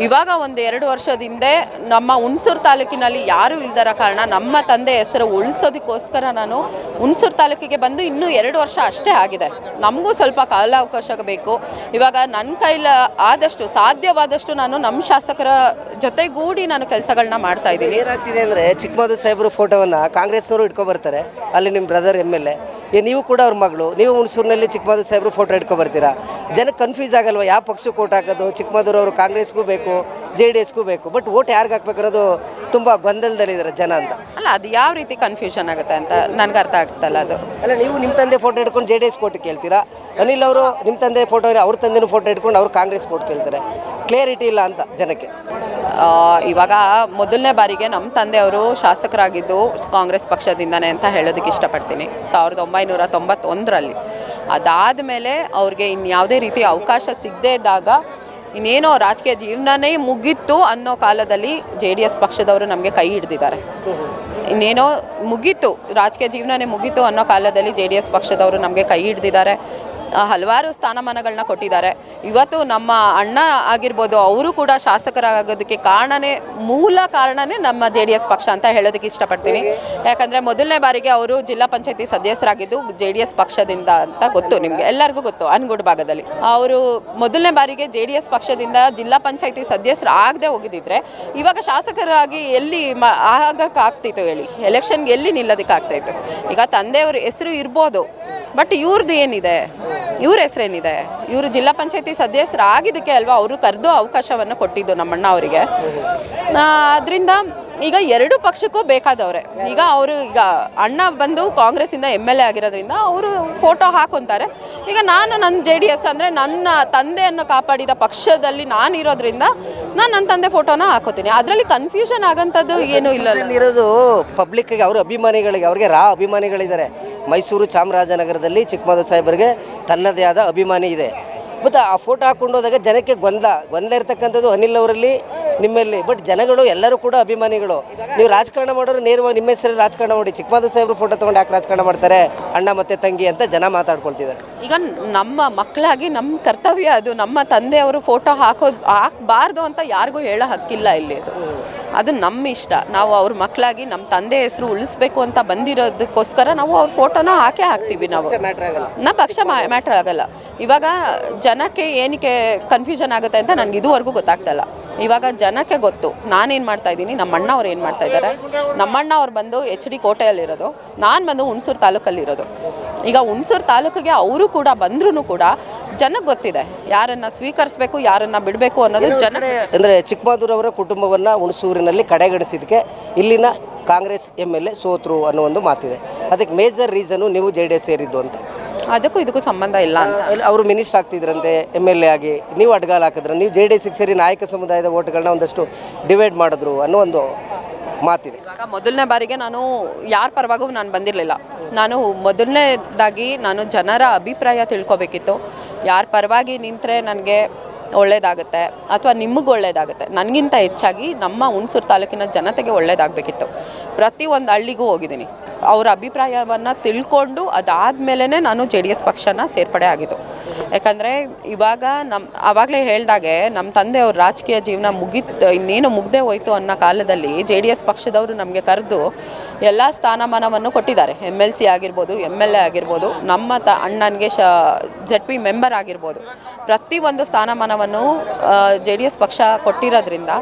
ಇವಾಗ ಒಂದು ಎರಡು ವರ್ಷದಿಂದ ನಮ್ಮ ಹುಣಸೂರು ತಾಲೂಕಿನಲ್ಲಿ ಯಾರೂ ಇಲ್ದರ ಕಾರಣ ನಮ್ಮ ತಂದೆ ಹೆಸರು ಉಳಿಸೋದಕ್ಕೋಸ್ಕರ ನಾನು ಹುಣಸೂರು ತಾಲೂಕಿಗೆ ಬಂದು ಇನ್ನೂ ಎರಡು ವರ್ಷ ಅಷ್ಟೇ ಆಗಿದೆ. ನಮಗೂ ಸ್ವಲ್ಪ ಕಾಲಾವಕಾಶ ಬೇಕು. ಇವಾಗ ನನ್ನ ಕೈಲ ಆದಷ್ಟು, ಸಾಧ್ಯವಾದಷ್ಟು ನಾನು ನಮ್ಮ ಶಾಸಕರ ಜೊತೆಗೂಡಿ ನಾನು ಕೆಲಸಗಳನ್ನ ಮಾಡ್ತಾ ಇದ್ದೀನಿ. ಏನಾಗ್ತಿದೆ ಅಂದರೆ ಚಿಕ್ಕಮದು ಸಾಹೇಬರು ಫೋಟೋವನ್ನು ಕಾಂಗ್ರೆಸ್ನವರು ಇಟ್ಕೊ ಬರ್ತಾರೆ. ಅಲ್ಲಿ ನಿಮ್ಮ ಬ್ರದರ್ ಎಂ ಎಲ್ ಎ ನೀವು ಕೂಡ ಅವ್ರ ಮಗಳು. ನೀವು ಹುಣಸೂರಿನಲ್ಲಿ ಚಿಕ್ಕಮದು ಸಾಹೇಬರು ಫೋಟೋ ಇಟ್ಕೊ ಬರ್ತೀರಾ? ಜನಕ್ಕೆ ಕನ್ಫ್ಯೂಸ್ ಆಗಲ್ವ? ಯಾವ ಪಕ್ಷಕ್ಕೆ ಓಟ್ ಹಾಕೋದು? ಚಿಕ್ಕಮದೂರು ಅವರು ಕಾಂಗ್ರೆಸ್ಗೂ ಬೇಕು ಜೆ ಡಿ ಎಸ್ಗೂ ಬೇಕು. ಬಟ್ ಓಟ್ ಯಾರಿಗೆ ಹಾಕ್ಬೇಕನ್ನೋದು ತುಂಬ ಗೊಂದಲದಲ್ಲಿದ್ದಾರೆ ಜನ ಅಂತ. ಅಲ್ಲ ಅದು ಯಾವ ರೀತಿ ಕನ್ಫ್ಯೂಷನ್ ಆಗುತ್ತೆ ಅಂತ ನನಗೆ ಅರ್ಥ ಆಗ್ತಲ್ಲ ಅದು. ಅಲ್ಲ ನೀವು ನಿಮ್ಮ ತಂದೆ ಫೋಟೋ ಹಿಡ್ಕೊಂಡು ಜೆ ಡಿ ಎಸ್ ಕೋಟ್ ಕೇಳ್ತೀರಾ? ಅನಿಲ್ ಅವರು ನಿಮ್ಮ ತಂದೆ ಫೋಟೋ ಅವ್ರ ತಂದೆನೂ ಫೋಟೋ ಹಿಡ್ಕೊಂಡು ಅವ್ರು ಕಾಂಗ್ರೆಸ್ ಕೋಟ್ ಕೇಳ್ತಾರೆ. ಕ್ಲಿಯರಿಟಿ ಇಲ್ಲ ಅಂತ ಜನಕ್ಕೆ. ಆ, ಇವಾಗ ಮೊದಲನೇ ಬಾರಿಗೆ ನಮ್ಮ ತಂದೆಯವರು ಶಾಸಕರಾಗಿದ್ದು ಕಾಂಗ್ರೆಸ್ ಪಕ್ಷದಿಂದನೇ ಅಂತ ಹೇಳೋದಕ್ಕೆ ಇಷ್ಟಪಡ್ತೀನಿ. ಸಾವಿರದ ಒಂಬೈನೂರ ತೊಂಬತ್ತೊಂದರಲ್ಲಿ. ಅದಾದಮೇಲೆ ಅವ್ರಿಗೆ ಇನ್ಯಾವುದೇ ರೀತಿ ಅವಕಾಶ ಸಿಗದೇ ಇದ್ದಾಗ ಇನ್ನೇನೋ ರಾಜಕೀಯ ಜೀವನನೇ ಮುಗಿತ್ತು ಅನ್ನೋ ಕಾಲದಲ್ಲಿ ಜೆ ಡಿ ಎಸ್ ಪಕ್ಷದವರು ನಮಗೆ ಕೈ ಹಿಡ್ದಿದ್ದಾರೆ. ಇನ್ನೇನೋ ಮುಗೀತು, ರಾಜಕೀಯ ಜೀವನನೇ ಮುಗೀತು ಅನ್ನೋ ಕಾಲದಲ್ಲಿ ಜೆ ಡಿ ಎಸ್ ಪಕ್ಷದವರು ನಮಗೆ ಕೈ ಹಿಡ್ದಿದ್ದಾರೆ. ಹಲವಾರು ಸ್ಥಾನಮಾನಗಳನ್ನ ಕೊಟ್ಟಿದ್ದಾರೆ. ಇವತ್ತು ನಮ್ಮ ಅಣ್ಣ ಆಗಿರ್ಬೋದು, ಅವರು ಕೂಡ ಶಾಸಕರಾಗೋದಕ್ಕೆ ಕಾರಣನೇ, ಮೂಲ ಕಾರಣನೇ ನಮ್ಮ ಜೆ ಡಿ ಎಸ್ ಪಕ್ಷ ಅಂತ ಹೇಳೋದಕ್ಕೆ ಇಷ್ಟಪಡ್ತೀನಿ. ಯಾಕಂದರೆ ಮೊದಲನೇ ಬಾರಿಗೆ ಅವರು ಜಿಲ್ಲಾ ಪಂಚಾಯತಿ ಸದಸ್ಯರಾಗಿದ್ದು ಜೆ ಡಿ ಎಸ್ ಪಕ್ಷದಿಂದ ಅಂತ ಗೊತ್ತು ನಿಮಗೆ, ಎಲ್ಲರಿಗೂ ಗೊತ್ತು, ಅನ್ಗುಡ್ ಭಾಗದಲ್ಲಿ. ಅವರು ಮೊದಲನೇ ಬಾರಿಗೆ ಜೆ ಡಿ ಎಸ್ ಪಕ್ಷದಿಂದ ಜಿಲ್ಲಾ ಪಂಚಾಯತಿ ಸದಸ್ಯರು ಆಗದೆ ಹೋಗಿದ್ದಿದ್ರೆ, ಇವಾಗ ಶಾಸಕರಾಗಿ ಎಲ್ಲಿ ಮ ಆಗಕ್ಕೆ ಆಗ್ತಿತ್ತು ಹೇಳಿ? ಎಲೆಕ್ಷನ್ಗೆ ಎಲ್ಲಿ ನಿಲ್ಲೋದಕ್ಕೆ ಆಗ್ತಾಯಿತ್ತು ಈಗ ತಂದೆಯವ್ರ ಹೆಸರು ಇರ್ಬೋದು ಬಟ್ ಇವ್ರದ್ದು ಏನಿದೆ? ಇವ್ರ ಹೆಸರೇನಿದೆ? ಇವರು ಜಿಲ್ಲಾ ಪಂಚಾಯತಿ ಸದಸ್ಯರಾಗಿದ್ದಕ್ಕೆ ಅಲ್ವಾ ಅವರು ಕರೆದು ಅವಕಾಶವನ್ನು ಕೊಟ್ಟಿದ್ದು ನಮ್ಮಣ್ಣ ಅವರಿಗೆ. ಅದರಿಂದ ಈಗ ಎರಡು ಪಕ್ಷಕ್ಕೂ ಬೇಕಾದವ್ರೆ. ಈಗ ಅವರು ಈಗ ಅಣ್ಣ ಬಂದು ಕಾಂಗ್ರೆಸ್ಸಿಂದ ಎಂ ಎಲ್ ಎ ಆಗಿರೋದ್ರಿಂದ ಅವರು ಫೋಟೋ ಹಾಕೊಂತಾರೆ. ಈಗ ನಾನು ನನ್ನ ಜೆ ಡಿ ಎಸ್ ಅಂದರೆ ನನ್ನ ತಂದೆಯನ್ನು ಕಾಪಾಡಿದ ಪಕ್ಷದಲ್ಲಿ ನಾನು ಇರೋದ್ರಿಂದ ನಾನು ನನ್ನ ತಂದೆ ಫೋಟೋನ ಹಾಕೋತೀನಿ. ಅದರಲ್ಲಿ ಕನ್ಫ್ಯೂಷನ್ ಆಗೋಂಥದ್ದು ಏನೂ ಇಲ್ಲ ಇರೋದು ಪಬ್ಲಿಕ್ಗೆ ಅವ್ರ ಅಭಿಮಾನಿಗಳಿಗೆ, ಅವ್ರಿಗೆ ರಾ ಅಭಿಮಾನಿಗಳಿದ್ದಾರೆ. ಮೈಸೂರು ಚಾಮರಾಜನಗರದಲ್ಲಿ ಚಿಕ್ಕಮದ ಸಾಹೇಬರಿಗೆ ತನ್ನದೇ ಆದ ಅಭಿಮಾನಿ ಇದೆ. ಮತ್ತು ಆ ಫೋಟೋ ಹಾಕೊಂಡು ಹೋದಾಗ ಜನಕ್ಕೆ ಗೊಂದಲ. ಗೊಂದಲ ಇರ್ತಕ್ಕಂಥದ್ದು ಅನಿಲ್ ಅವರಲ್ಲಿ ನಿಮ್ಮಲ್ಲಿ. ಬಟ್ ಜನಗಳು ಎಲ್ಲರೂ ಕೂಡ ಅಭಿಮಾನಿಗಳು. ನೀವು ರಾಜಕಾರಣ ಮಾಡೋರು ನೇರವಾಗಿ ನಿಮ್ಮ ಹೆಸರು ರಾಜಕಾರಣ ಮಾಡಿ. ಚಿಕ್ಕಮಾದ ಸಾಹೇಬ್ರು ಫೋಟೋ ತೊಗೊಂಡು ಯಾಕೆ ರಾಜಕಾರಣ ಮಾಡ್ತಾರೆ? ಅಣ್ಣ ಮತ್ತೆ ತಂಗಿ ಅಂತ ಜನ ಮಾತಾಡ್ಕೊಳ್ತಿದ್ದಾರೆ. ಈಗ ನಮ್ಮ ಮಕ್ಕಳಾಗಿ ನಮ್ಮ ಕರ್ತವ್ಯ ಅದು. ನಮ್ಮ ತಂದೆಯವರು ಫೋಟೋ ಹಾಕೋದು ಹಾಕಬಾರ್ದು ಅಂತ ಯಾರಿಗೂ ಹೇಳೋ ಹಕ್ಕಿಲ್ಲ ಇಲ್ಲಿ ಅದು. ಅದು ನಮ್ಮ ಇಷ್ಟ. ನಾವು ಅವ್ರ ಮಕ್ಕಳಾಗಿ ನಮ್ಮ ತಂದೆ ಹೆಸರು ಉಳಿಸ್ಬೇಕು ಅಂತ ಬಂದಿರೋದಕ್ಕೋಸ್ಕರ ನಾವು ಅವ್ರ ಫೋಟೋನ ಹಾಕೇ ಹಾಕ್ತೀವಿ ನಾವು. ಮ್ಯಾಟ್ರ್ ಆಗಲ್ಲ. ನಮ್ಮ ಪಕ್ಷ ಮ್ಯಾಟ್ರ್ ಆಗಲ್ಲ. ಇವಾಗ ಜನಕ್ಕೆ ಏನಕ್ಕೆ ಕನ್ಫ್ಯೂಷನ್ ಆಗುತ್ತೆ ಅಂತ ನನಗೆ ಇದುವರೆಗೂ ಗೊತ್ತಾಗ್ತಲ್ಲ ಇವಾಗ ಜನಕ್ಕೆ ಗೊತ್ತು. ನಾನೇನು ಮಾಡ್ತಾ ಇದ್ದೀನಿ? ನಮ್ಮ ಅಣ್ಣ ಅವ್ರು ಏನು ಮಾಡ್ತಾ ಇದ್ದಾರೆ? ನಮ್ಮ ಅಣ್ಣ ಅವ್ರು ಬಂದು ಎಚ್ ಡಿ ಕೋಟೆಯಲ್ಲಿರೋದು. ನಾನು ಬಂದು ಹುಣಸೂರು ತಾಲೂಕಲ್ಲಿರೋದು. ಈಗ ಹುಣಸೂರು ತಾಲೂಕಿಗೆ ಅವರು ಕೂಡ ಬಂದ್ರೂ ಕೂಡ ಜನಕ್ಕೆ ಗೊತ್ತಿದೆ. ಯಾರನ್ನ ಸ್ವೀಕರಿಸಬೇಕು ಯಾರನ್ನ ಬಿಡಬೇಕು ಅನ್ನೋದು ಜನ ಅಂದರೆ ಅವರ ಕುಟುಂಬವನ್ನು ಹುಣಸೂರಿನಲ್ಲಿ ಕಡೆಗಣಿಸಿದ್ದಕ್ಕೆ ಇಲ್ಲಿನ ಕಾಂಗ್ರೆಸ್ ಎಂ ಎಲ್ ಎ ಸೋತ್ರು ಅನ್ನೋ ಒಂದು ಮಾತಿದೆ. ಅದಕ್ಕೆ ಮೇಜರ್ ರೀಸನು ನೀವು ಜೆ ಡಿ ಎಸ್ ಸೇರಿದ್ದು ಅಂತ. ಅದಕ್ಕೂ ಇದಕ್ಕೂ ಸಂಬಂಧ ಇಲ್ಲ ಅಂತ. ಅವರು ಮಿನಿಸ್ಟರ್ ಆಗ್ತಿದ್ರಂತೆ ಎಂ ಎಲ್ ಎ ಆಗಿ ನೀವು ಅಡ್ಗಾಲ್ ಹಾಕಿದ್ರೆ ನೀವು ಜೆ ಡಿ ಎಸ್ಗೆ ಸೇರಿ ನಾಯಕ ಸಮುದಾಯದ ಓಟ್ಗಳನ್ನ ಒಂದಷ್ಟು ಡಿವೈಡ್ ಮಾಡಿದ್ರು ಅನ್ನೋ ಒಂದು ಮಾತಿದೆ. ಇವಾಗ ಮೊದಲನೇ ಬಾರಿಗೆ ನಾನು ಯಾರ ಪರವಾಗೂ ನಾನು ಬಂದಿರಲಿಲ್ಲ. ನಾನು ಮೊದಲನೇದಾಗಿ ನಾನು ಜನರ ಅಭಿಪ್ರಾಯ ತಿಳ್ಕೊಬೇಕಿತ್ತು. ಯಾರ ಪರವಾಗಿ ನಿಂತರೆ ನನಗೆ ಒಳ್ಳೇದಾಗುತ್ತೆ ಅಥವಾ ನಿಮಗೆ ಒಳ್ಳೇದಾಗುತ್ತೆ. ನನಗಿಂತ ಹೆಚ್ಚಾಗಿ ನಮ್ಮ ಹುಣಸೂರು ತಾಲೂಕಿನ ಜನತೆಗೆ ಒಳ್ಳೇದಾಗಬೇಕಿತ್ತು. ಪ್ರತಿ ಒಂದು ಹಳ್ಳಿಗೂ ಹೋಗಿದ್ದೀನಿ. ಅವರ ಅಭಿಪ್ರಾಯವನ್ನು ತಿಳ್ಕೊಂಡು ಅದಾದಮೇಲೆ ನಾನು ಜೆ ಡಿ ಎಸ್ ಪಕ್ಷನ ಸೇರ್ಪಡೆ ಆಗಿದ್ದು. ಯಾಕಂದರೆ ಇವಾಗ ನಮ್ಮ ಆವಾಗಲೇ ಹೇಳ್ದಾಗೆ ನಮ್ಮ ತಂದೆಯವ್ರ ರಾಜಕೀಯ ಜೀವನ ಮುಗಿತ್, ಇನ್ನೇನು ಮುಗ್ದೇ ಹೋಯ್ತು ಅನ್ನೋ ಕಾಲದಲ್ಲಿ ಜೆ ಡಿ ಎಸ್ ಪಕ್ಷದವರು ನಮಗೆ ಕರೆದು ಎಲ್ಲ ಸ್ಥಾನಮಾನವನ್ನು ಕೊಟ್ಟಿದ್ದಾರೆ. ಎಂ ಎಲ್ ಸಿ ಆಗಿರ್ಬೋದು ಎಂ ಎಲ್ ಎ ಆಗಿರ್ಬೋದು ನಮ್ಮ ತ ಅಣ್ಣನಿಗೆ ಶ ಜೆಡ್ ಪಿ ಮೆಂಬರ್ ಆಗಿರ್ಬೋದು. ಪ್ರತಿಯೊಂದು ಸ್ಥಾನಮಾನವನ್ನು ಜೆ ಡಿ ಎಸ್ ಪಕ್ಷ ಕೊಟ್ಟಿರೋದ್ರಿಂದ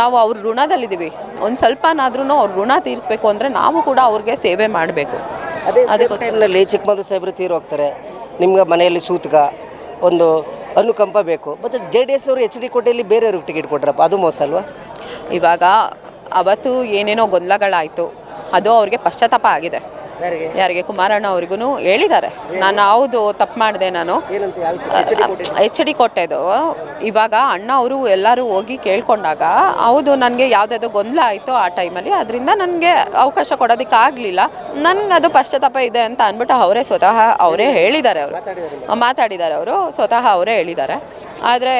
ನಾವು ಅವ್ರ ಋಣದಲ್ಲಿದ್ದೀವಿ. ಒಂದು ಸ್ವಲ್ಪನಾದ್ರೂ ಅವ್ರ ಋಣ ತೀರಿಸಬೇಕು ಅಂದರೆ ನಾವು ಕೂಡ ಅವ್ರಿಗೆ ಸೇವೆ ಮಾಡಬೇಕು. ಅದೇ ಅದಕ್ಕೋಸ್ಕರ. ಟೈಮ್ನಲ್ಲಿ ಚಿಕ್ಕಮಗಳೂರು ಸಾಹೇಬರು ತೀರು ಹೋಗ್ತಾರೆ. ನಿಮ್ಗೆ ಮನೆಯಲ್ಲಿ ಸೂತಕ ಒಂದು ಅನುಕಂಪ ಬೇಕು. ಮತ್ತು ಜೆ ಡಿ ಎಸ್ನವರು ಎಚ್ ಡಿ ಕೋಟೆಯಲ್ಲಿ ಬೇರೆಯವ್ರಿಗೆ ಟಿಕೆಟ್ ಕೊಟ್ರಪ್ಪ ಅದು ಮೋಸ ಅಲ್ವಾ? ಇವಾಗ ಅವತ್ತು ಏನೇನೋ ಗೊಂದಲಗಳಾಯಿತು. ಅದು ಅವ್ರಿಗೆ ಪಶ್ಚಾತ್ತಾಪ ಆಗಿದೆ. ಯಾರಿಗೆ? ಕುಮಾರಣ್ಣ ಅವ್ರಿಗೂ ಹೇಳಿದ್ದಾರೆ. ನಾನು ಹೌದು ತಪ್ಪು ಮಾಡಿದೆ ನಾನು. ಎಚ್ ಡಿ ಕೊಟ್ಟೆದು ಇವಾಗ ಅಣ್ಣ ಅವರು ಎಲ್ಲರೂ ಹೋಗಿ ಕೇಳ್ಕೊಂಡಾಗ ಹೌದು ನನಗೆ ಯಾವುದಾದ್ರು ಗೊಂದಲ ಆಯಿತು ಆ ಟೈಮಲ್ಲಿ ಅದರಿಂದ ನನಗೆ ಅವಕಾಶ ಕೊಡೋದಕ್ಕೆ ಆಗಲಿಲ್ಲ ನನಗೆ ಅದು ಪಶ್ಚಾತ್ತಾಪ ಇದೆ ಅಂತ ಅಂದ್ಬಿಟ್ಟು ಅವರೇ ಸ್ವತಃ ಅವರೇ ಹೇಳಿದ್ದಾರೆ ಅವರು. ಮಾತಾಡಿದ್ದಾರೆ. ಅವರು ಸ್ವತಃ ಅವರೇ ಹೇಳಿದ್ದಾರೆ. ಆದರೆ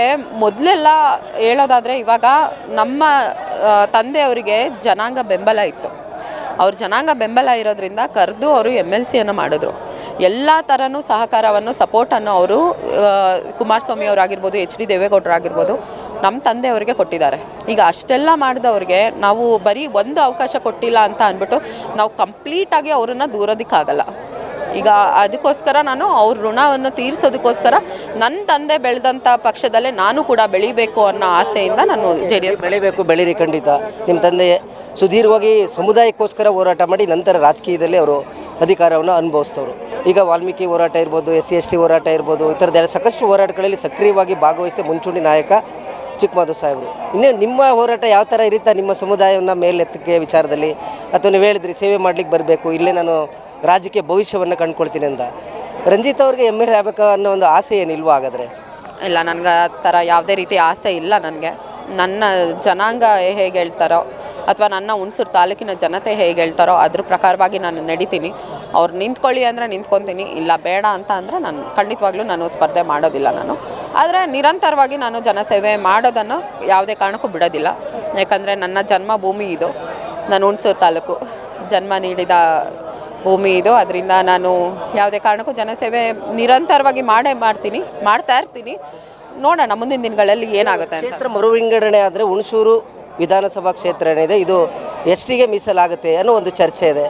ಮೊದಲೆಲ್ಲ ಹೇಳೋದಾದರೆ ಇವಾಗ ನಮ್ಮ ತಂದೆಯವರಿಗೆ ಜನಾಂಗ ಬೆಂಬಲ ಇತ್ತು. ಅವ್ರ ಜನಾಂಗ ಬೆಂಬಲ ಇರೋದ್ರಿಂದ ಕರೆದು ಅವರು ಎಂ ಎಲ್ ಸಿಯನ್ನು ಮಾಡಿದ್ರು. ಎಲ್ಲ ಥರನೂ ಸಹಕಾರವನ್ನು, ಸಪೋರ್ಟನ್ನು ಅವರು ಕುಮಾರಸ್ವಾಮಿ ಅವರಾಗಿರ್ಬೋದು, ಎಚ್ ಡಿ ದೇವೇಗೌಡರಾಗಿರ್ಬೋದು ನಮ್ಮ ತಂದೆಯವರಿಗೆ ಕೊಟ್ಟಿದ್ದಾರೆ. ಈಗ ಅಷ್ಟೆಲ್ಲ ಮಾಡಿದವ್ರಿಗೆ ನಾವು ಬರೀ ಒಂದು ಅವಕಾಶ ಕೊಟ್ಟಿಲ್ಲ ಅಂತ ಅಂದ್ಬಿಟ್ಟು ನಾವು ಕಂಪ್ಲೀಟಾಗಿ ಅವರನ್ನು ದೂರೋದಕ್ಕಾಗಲ್ಲ. ಈಗ ಅದಕ್ಕೋಸ್ಕರ ನಾನು ಅವ್ರ ಋಣವನ್ನು ತೀರಿಸೋದಕ್ಕೋಸ್ಕರ ನನ್ನ ತಂದೆ ಬೆಳೆದಂಥ ಪಕ್ಷದಲ್ಲೇ ನಾನು ಕೂಡ ಬೆಳಿಬೇಕು ಅನ್ನೋ ಆಸೆಯಿಂದ ನಾನು ಜೆ ಡಿ ಎಸ್ ಬೆಳಿಬೇಕು ಬೆಳೀರಿ ಖಂಡಿತ. ನಿಮ್ಮ ತಂದೆ ಸುದೀರ್ಘವಾಗಿ ಸಮುದಾಯಕ್ಕೋಸ್ಕರ ಹೋರಾಟ ಮಾಡಿ ನಂತರ ರಾಜಕೀಯದಲ್ಲಿ ಅವರು ಅಧಿಕಾರವನ್ನು ಅನುಭವಿಸ್ತವರು ಈಗ ವಾಲ್ಮೀಕಿ ಹೋರಾಟ ಇರ್ಬೋದು ಎಸ್ ಸಿ ಎಸ್ ಟಿ ಹೋರಾಟ ಇರ್ಬೋದು, ಈ ಥರದ್ದೆಲ್ಲ ಸಾಕಷ್ಟು ಹೋರಾಟಗಳಲ್ಲಿ ಸಕ್ರಿಯವಾಗಿ ಭಾಗವಹಿಸಿದ ಮುಂಚೂಣಿ ನಾಯಕ ಚಿಕ್ಕಮಾಧು ಸಾಹೇಬರು. ಇನ್ನೇ ನಿಮ್ಮ ಹೋರಾಟ ಯಾವ ಥರ ಇರುತ್ತೆ ನಿಮ್ಮ ಸಮುದಾಯವನ್ನು ಮೇಲೆತ್ತಕ್ಕೆ ವಿಚಾರದಲ್ಲಿ? ಅಥವಾ ನೀವು ಹೇಳಿದ್ರಿ, ಸೇವೆ ಮಾಡ್ಲಿಕ್ಕೆ ಬರಬೇಕು, ಇಲ್ಲೇ ನಾನು ರಾಜಕೀಯ ಭವಿಷ್ಯವನ್ನು ಕಂಡುಕೊಳ್ತೀನಿ ಅಂತ. ರಂಜಿತ್ ಅವ್ರಿಗೆ ಎಂ ಎಲ್ ಆಗಬೇಕು ಅನ್ನೋ ಒಂದು ಆಸೆ ಏನಿಲ್ವಾ ಹಾಗಾದರೆ? ಇಲ್ಲ, ನನಗೆ ಆ ಥರ ಯಾವುದೇ ರೀತಿ ಆಸೆ ಇಲ್ಲ ನನಗೆ. ನನ್ನ ಜನಾಂಗ ಹೇಗೆ ಹೇಳ್ತಾರೋ ಅಥವಾ ನನ್ನ ಹುಣಸೂರು ತಾಲೂಕಿನ ಜನತೆ ಹೇಗೆ ಹೇಳ್ತಾರೋ ಅದ್ರ ಪ್ರಕಾರವಾಗಿ ನಾನು ನಡಿತೀನಿ. ಅವ್ರು ನಿಂತ್ಕೊಳ್ಳಿ ಅಂದರೆ ನಿಂತ್ಕೊತೀನಿ, ಇಲ್ಲ ಬೇಡ ಅಂತ ಅಂದರೆ ನಾನು ಖಂಡಿತವಾಗ್ಲೂ ನಾನು ಸ್ಪರ್ಧೆ ಮಾಡೋದಿಲ್ಲ ನಾನು. ಆದರೆ ನಿರಂತರವಾಗಿ ನಾನು ಜನಸೇವೆ ಮಾಡೋದನ್ನು ಯಾವುದೇ ಕಾರಣಕ್ಕೂ ಬಿಡೋದಿಲ್ಲ. ಯಾಕಂದರೆ ನನ್ನ ಜನ್ಮಭೂಮಿ ಇದು ನಾನು ಹುಣಸೂರು ತಾಲೂಕು. ಜನ್ಮ ನೀಡಿದ ಭೂಮಿ ಇದು ಅದರಿಂದ ನಾನು ಯಾವುದೇ ಕಾರಣಕ್ಕೂ ಜನಸೇವೆ ನಿರಂತರವಾಗಿ ಮಾಡೇ ಮಾಡ್ತೀನಿ ಮಾಡ್ತಾ ಇರ್ತೀನಿ. ನೋಡೋಣ ಮುಂದಿನ ದಿನಗಳಲ್ಲಿ ಏನಾಗುತ್ತೆ ಅಂತ. ಕ್ಷೇತ್ರ ಮರುವಿಂಗಡಣೆ ಆದರೆ ಹುಣಸೂರು ವಿಧಾನಸಭಾ ಕ್ಷೇತ್ರ ಏನಿದೆ ಇದು ಎಷ್ಟಿಗೆ ಮೀಸಲಾಗುತ್ತೆ ಅನ್ನೋ ಒಂದು ಚರ್ಚೆ ಇದೆ.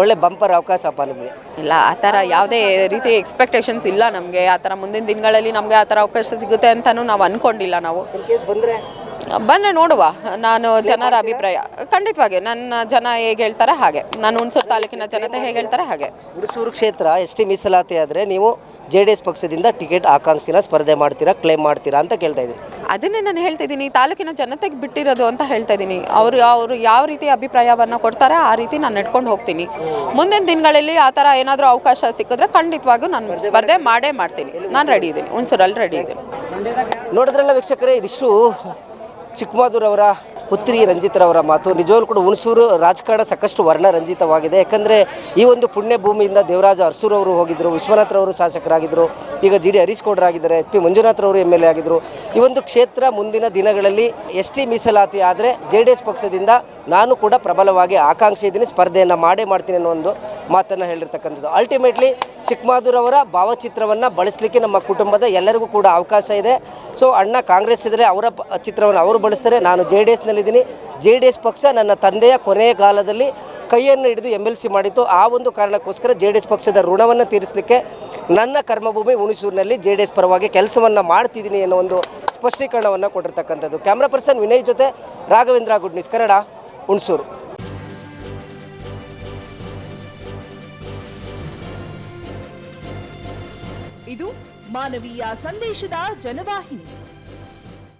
ಒಳ್ಳೆ ಬಂಪರ್ ಅವಕಾಶಪ್ಪ ನಿಮಗೆ. ಇಲ್ಲ ಆ ಥರ ಯಾವುದೇ ರೀತಿ ಎಕ್ಸ್ಪೆಕ್ಟೇಷನ್ಸ್ ಇಲ್ಲ ನಮಗೆ. ಆ ಥರ ಮುಂದಿನ ದಿನಗಳಲ್ಲಿ ನಮಗೆ ಆ ಥರ ಅವಕಾಶ ಸಿಗುತ್ತೆ ಅಂತಲೂ ನಾವು ಅಂದ್ಕೊಂಡಿಲ್ಲ ನಾವು. ಬಂದರೆ? ಬಂದರೆ ನೋಡುವ. ನಾನು ಜನರ ಅಭಿಪ್ರಾಯ. ಖಂಡಿತವಾಗಿ ನನ್ನ ಜನ ಹೇಗೆ ಹೇಳ್ತಾರೆ ಹಾಗೆ. ನಾನು ಹುಣಸೂರು ತಾಲೂಕಿನ ಜನತೆ ಹೇಗೆ ಹೇಳ್ತಾರೆ ಹಾಗೆ. ಹುಣಸೂರು ಕ್ಷೇತ್ರ ಎಸ್ ಟಿ ಮೀಸಲಾತಿ ಆದರೆ ನೀವು ಜೆ ಡಿ ಎಸ್ ಪಕ್ಷದಿಂದ ಟಿಕೆಟ್ ಆಕಾಂಕ್ಷಿನ ಸ್ಪರ್ಧೆ ಮಾಡ್ತೀರಾ ಕ್ಲೇಮ್ ಮಾಡ್ತೀರಾ ಅಂತ ಕೇಳ್ತಾ ಇದ್ದೀನಿ. ಅದನ್ನೇ ನಾನು ಹೇಳ್ತಾ ಇದ್ದೀನಿ. ತಾಲೂಕಿನ ಜನತೆಗೆ ಬಿಟ್ಟಿರೋದು ಅಂತ ಹೇಳ್ತಾ ಇದ್ದೀನಿ. ಅವರು ಅವರು ಯಾವ ರೀತಿ ಅಭಿಪ್ರಾಯವನ್ನು ಕೊಡ್ತಾರೆ ಆ ರೀತಿ ನಾನು ನಡ್ಕೊಂಡು ಹೋಗ್ತೀನಿ. ಮುಂದಿನ ದಿನಗಳಲ್ಲಿ ಆ ಥರ ಏನಾದರೂ ಅವಕಾಶ ಸಿಕ್ಕಿದ್ರೆ ಖಂಡಿತವಾಗೂ ನಾನು ಸ್ಪರ್ಧೆ ಮಾಡೇ ಮಾಡ್ತೀನಿ. ನಾನು ರೆಡಿ ಇದ್ದೀನಿ. ಹುಣಸೂರಲ್ಲಿ ರೆಡಿ ಇದ್ದೀನಿ. ನೋಡಿದ್ರಲ್ಲ ವೀಕ್ಷಕರೇ ಇದಿಷ್ಟು ಚಿಕ್ಕಮಾದೂರ್ ಅವರ ಪುತ್ರಿ ರಂಜಿತ್ರವರ ಮಾತು. ನಿಜವಾಗ್ಲೂ ಕೂಡ ಹುಣಸೂರು ರಾಜಕಾರಣ ಸಾಕಷ್ಟು ವರ್ಣ ರಂಜಿತವಾಗಿದೆ ಯಾಕಂದರೆ ಈ ಒಂದು ಪುಣ್ಯ ಭೂಮಿಯಿಂದ ದೇವರಾಜ ಅರಸೂರವರು ಹೋಗಿದ್ದರು ವಿಶ್ವನಾಥ್ರವರು ಶಾಸಕರಾಗಿದ್ದರು ಈಗ ಜಿ ಡಿ ಹರೀಶ್ ಗೌಡರಾಗಿದ್ದಾರೆ ಎಚ್ ಪಿ ಮಂಜುನಾಥ್ರವರು ಎಂ ಎಲ್ ಎ ಆಗಿದ್ದರು ಈ ಒಂದು ಕ್ಷೇತ್ರ ಮುಂದಿನ ದಿನಗಳಲ್ಲಿ ಎಸ್ ಟಿ ಮೀಸಲಾತಿ ಆದರೆ ಜೆ ಡಿ ಎಸ್ ಪಕ್ಷದಿಂದ ನಾನು ಕೂಡ ಪ್ರಬಲವಾಗಿ ಆಕಾಂಕ್ಷೆ ಇದ್ದೀನಿ, ಸ್ಪರ್ಧೆಯನ್ನು ಮಾಡೇ ಮಾಡ್ತೀನಿ ಅನ್ನೋ ಒಂದು ಮಾತನ್ನು ಹೇಳಿರ್ತಕ್ಕಂಥದ್ದು. ಅಲ್ಟಿಮೇಟ್ಲಿ ಚಿಕ್ಕಮಾದೂರ್ ಅವರ ಭಾವಚಿತ್ರವನ್ನು ಬಳಸಲಿಕ್ಕೆ ನಮ್ಮ ಕುಟುಂಬದ ಎಲ್ಲರಿಗೂ ಕೂಡ ಅವಕಾಶ ಇದೆ. ಸೊ ಅಣ್ಣ ಕಾಂಗ್ರೆಸ್ ಇದ್ದರೆ ಅವರ ಚಿತ್ರವನ್ನು ಅವರು ಬಳಸ್ತಾರೆ, ನಾನು ಜೆ ಡಿ ಎಸ್ನಲ್ಲಿದ್ದೀನಿ ಜೆ ಡಿ ಎಸ್ ಪಕ್ಷ ನನ್ನ ತಂದೆಯ ಕೊನೆಯ ಕಾಲದಲ್ಲಿ ಕೈಯನ್ನು ಹಿಡಿದು ಎಂ ಎಲ್ ಸಿ ಮಾಡಿತ್ತು. ಆ ಒಂದು ಕಾರಣಕ್ಕೋಸ್ಕರ ಜೆ ಡಿ ಎಸ್ ಪಕ್ಷದ ಋಣವನ್ನು ತೀರಿಸಲಿಕ್ಕೆ ನನ್ನ ಕರ್ಮಭೂಮಿ ಹುಣಸೂರಿನಲ್ಲಿ ಜೆ ಡಿ ಎಸ್ ಪರವಾಗಿ ಕೆಲಸವನ್ನು ಮಾಡ್ತಿದ್ದೀನಿ ಅನ್ನೋ ಒಂದು ಸ್ಪಷ್ಟೀಕರಣವನ್ನು ಕೊಟ್ಟಿರ್ತಕ್ಕಂಥದ್ದು. ಕ್ಯಾಮ್ರಾ ಪರ್ಸನ್ ವಿನಯ್ ಜೊತೆ ರಾಘವೇಂದ್ರ ಗುಡ್ ಕನ್ನಡ, ಹುಣಸೂರು. ಇದು ಮಾನವೀಯ ಸಂದೇಶದ ಜನವಾಹಿನಿ.